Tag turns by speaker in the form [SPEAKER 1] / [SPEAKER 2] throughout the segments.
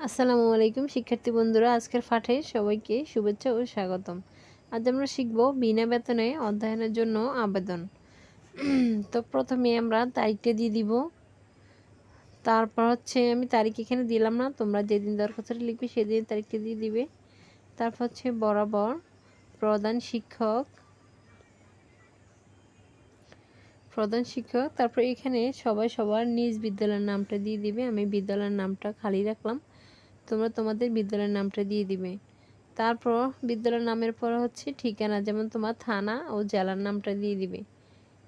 [SPEAKER 1] আসসালামু আলাইকুম, শিক্ষার্থী বন্ধুরা, আজকের পাঠে সবাইকে শুভেচ্ছা ও স্বাগতম। আজ আমরা শিখব বিনা বেতনে অধ্যয়নের জন্য আবেদন। তো প্রথমে আমরা তারিখটা দিয়ে দিব। তারপর হচ্ছে আমি তারিখ এখানে দিলাম না, তোমরা যেদিন দরখাস্তটা লিখবে সেদিন তারিখটা দিয়ে দিবে। তারপর হচ্ছে বরাবর প্রধান শিক্ষক প্রধান শিক্ষক, তারপর এখানে সবাই সবার নিজ বিদ্যালয়ের নামটা দিয়ে দিবে, আমি বিদ্যালয়ের নামটা খালি রাখলাম। তোমরা তোমাদের বিদ্যালয়ের নামটা দিয়ে দিবে। তারপর বিদ্যালয়ের নামের পর হচ্ছে ঠিকানা, যেমন তোমার থানা ও জেলার নামটা দিয়ে দিবে।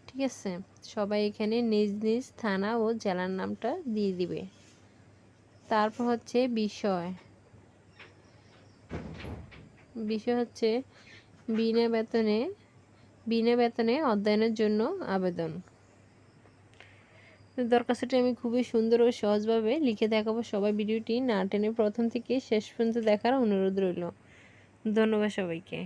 [SPEAKER 1] ঠিক আছে? সবাই এখানে নিজ নিজ থানা ও জেলার নামটা দিয়ে দিবে। তারপর হচ্ছে বিষয়। বিষয় হচ্ছে বিনা বেতনে বিনা বেতনে অধ্যয়নের জন্য আবেদন। দরখাস্তটি আমি খুবই সুন্দর ও সহজভাবে লিখে দেখাবো। সবাই ভিডিওটি না টেনে প্রথম থেকে শেষ পর্যন্ত দেখার অনুরোধ রইল। ধন্যবাদ সবাইকে।